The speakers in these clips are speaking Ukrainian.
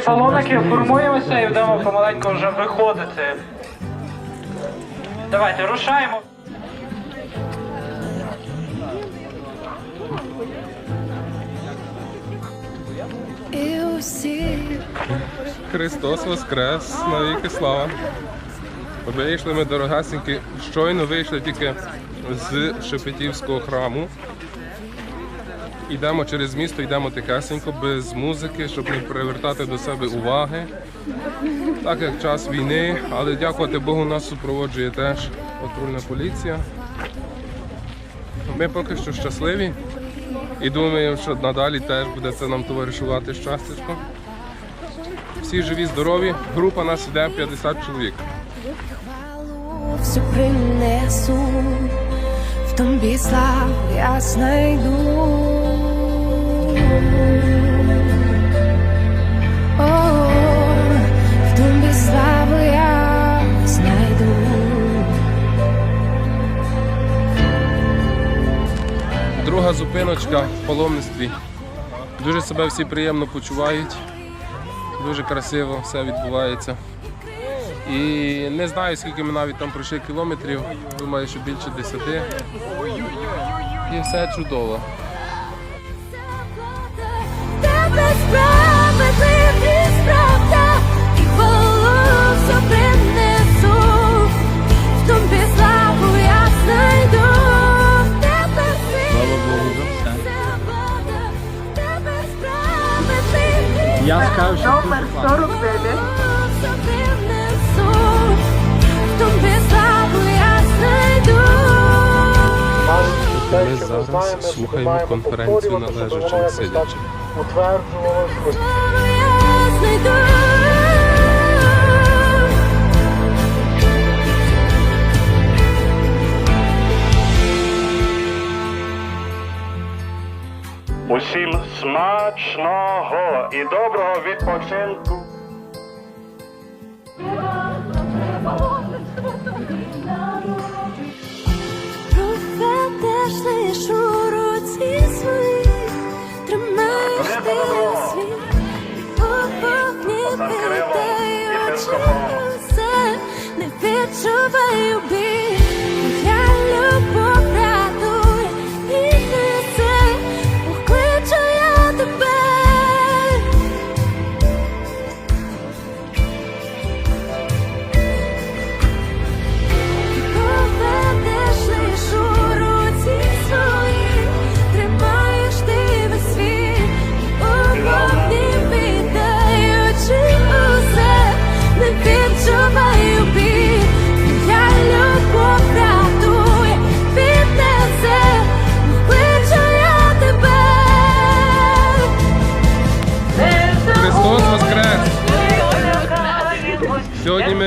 свої балоники, формуємося і будемо помаленьку вже виходити. Давайте рушаємо. Христос Воскрес, навіки слава. Вийшли ми дорогасенькі, щойно вийшли тільки з Шепетівського храму. Йдемо через місто, йдемо тихесенько, без музики, щоб не привертати до себе уваги. Так як час війни, але дякувати Богу, нас супроводжує теж патрульна поліція. Ми поки що щасливі і думаємо, що надалі теж буде це нам товаришувати щастячко. Всі живі, здорові. Група нас йде 50 чоловік. хвалу всю принесу, в тобі славу я знайду. В. Друга зупиночка в паломництві. Дуже себе всі приємно почувають. Дуже красиво все відбувається. І не знаю, скільки ми навіть там пройшли кілометрів. Думаю, що більше 10. І все чудово. Тебе справедливість, правда, і хвалу всю принесу. В тобі славу я знайду. Тебе все. тебе справедливість, Я скажу, що Номер дуже 49. Ми зараз слухаємо конференцію належачим сидячи. Утверджувалось Славу я знайду. Усім смачного і доброго відпочинку. to buy you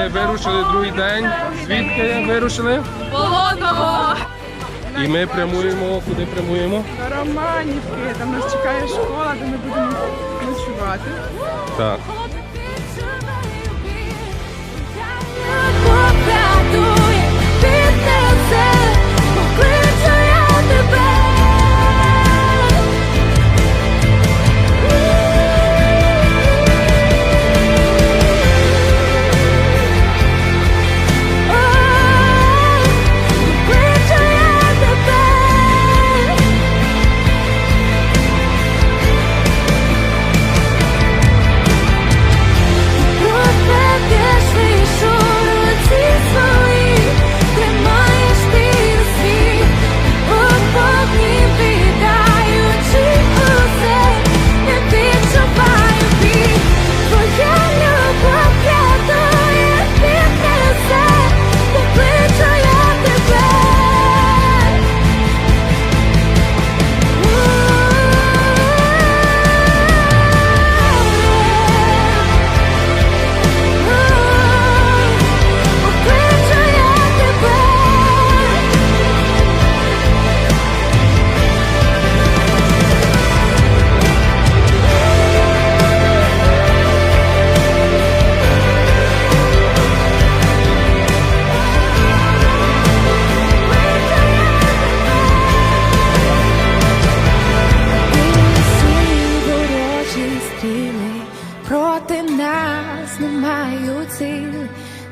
ми вирушили другий день. Звідки вирушили? Болотного! І ми прямуємо. Куди прямуємо? До Романівки, там нас чекає школа, де ми будемо ночувати. Так.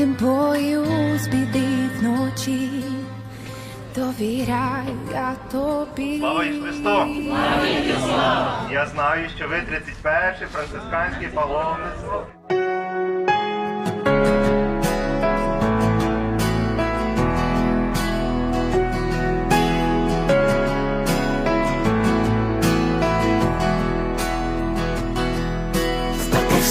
Не боюсь біди вночі. довіряй я тобі. Слава Христу! Я знаю, що ви 31-й францисканський паломництво.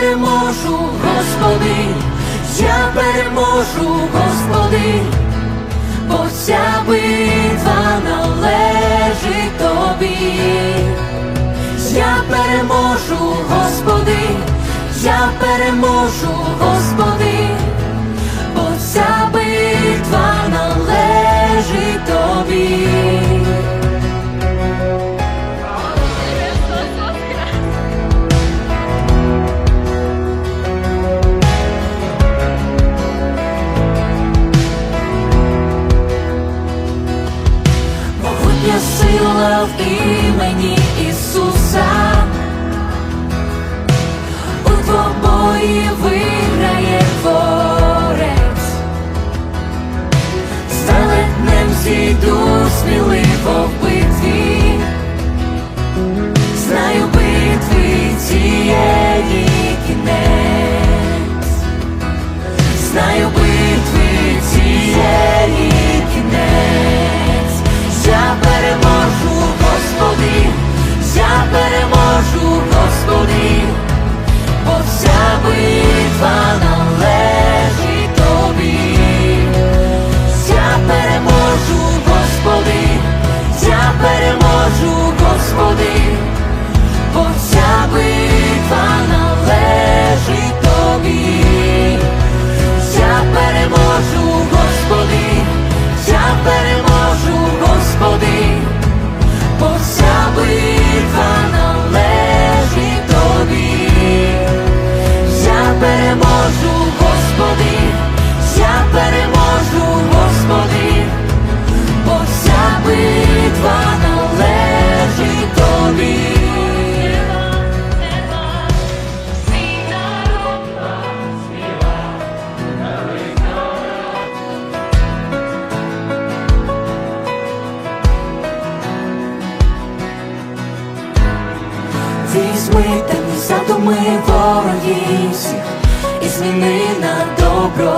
переможу, Господи, я переможу, Господи, бо вся битва належить тобі. Я переможу, Господи, я переможу, Господи, сила в імені Ісуса, у двобої виграє зміни на добро,